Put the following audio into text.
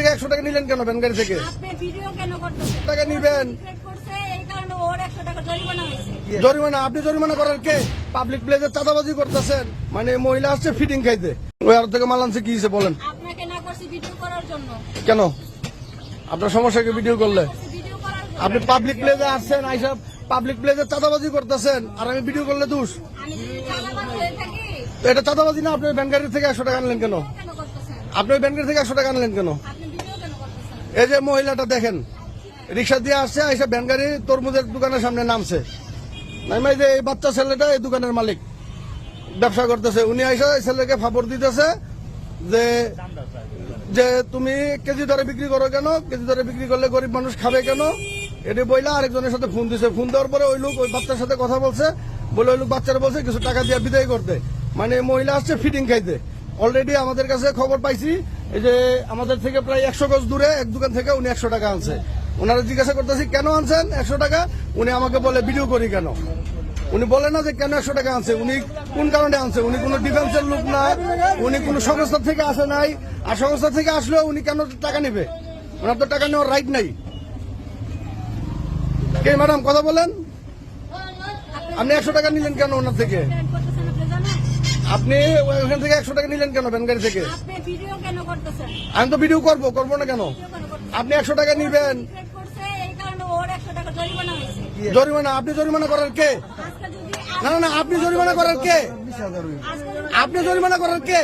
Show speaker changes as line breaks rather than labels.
থেকে একশো টাকা নিলেন কেন ভ্যান গাড়ি থেকে? টাকা নিবেন।
জরিমানা
আপনি জরিমানা করার কে? পাবলিক প্লেসে চাঁদাবাজি করতেছেন। মানে মহিলা আসছে ফিটিং খাইতে। ওই আর থেকে মাল আনছে কি হয়েছে বলেন? কেন? আপনার সমস্যাকে ভিডিও করলে? আপনি পাবলিক প্লেসে আসছেন আইসব পাবলিক প্লেসে চাঁদাবাজি করতেছেন। আর আমি ভিডিও করলে দোষ? এটা চাঁদাবাজি না আপনি ভ্যান থেকে একশো টাকা আনলেন কেন? আপনি গাড়ি থেকে একশো টাকা আনলেন কেন? এই যে মহিলাটা দেখেন, রিক্সা দিয়ে আসছে, আইসা ভ্যান গাড়ি, তরমুজের দোকানের সামনে নামছে। নাইমা এই যে এই বাচ্চা ছেলেটা এই দোকানের মালিক, ব্যবসা করতেছে। উনি আইসা এই ছেলেকে ফাপড় দিতেছে যে যে তুমি কেজি দরে বিক্রি করো কেন? কেজি দরে বিক্রি করলে গরিব মানুষ খাবে কেন? এটি বইলা আরেকজনের সাথে ফোন দিছে। ফোন দেওয়ার পরে ওই লোক ওই বাচ্চার সাথে কথা বলছে। বলে ওই লোক বাচ্চারা বলছে, কিছু টাকা দিয়ে বিদায় করতে। মানে মহিলা আসছে ফিটিং খাইতে। অলরেডি আমাদের কাছে খবর পাইছি এই যে আমাদের থেকে প্রায় একশো গজ দূরে এক দোকান থেকে উনি একশো টাকা আনছে। ওনারা জিজ্ঞাসা করতেছি, কেন আনছেন একশো টাকা? উনি আমাকে বলে, ভিডিও করি কেন? উনি বলে না যে, কেন একশো টাকা আনছে? উনি কোন কারণে আনছে? উনি কোনো ডিফেন্সের লোক না, উনি কোনো সংস্থা থেকে আসে নাই। আর সংস্থা থেকে আসলেও উনি কেন টাকা নেবে? ওনার তো টাকা নেওয়ার রাইট নাই। কে ম্যাডাম, কথা বলেন। আপনি একশো টাকা নিলেন কেন ওনার থেকে
Secret করতেছেন আপনি জানেন
আপনি ওখান থেকে একশো টাকা নিলেন কেন ভ্যান গাড়ি থেকে? আমি তো ভিডিও করব করব না কেন? আপনি একশো টাকা নিবেন।
জরিমানা
আপনি জরিমানা করার কে? না না না আপনি জরিমানা করার কে? আপনি জরিমানা করার কে?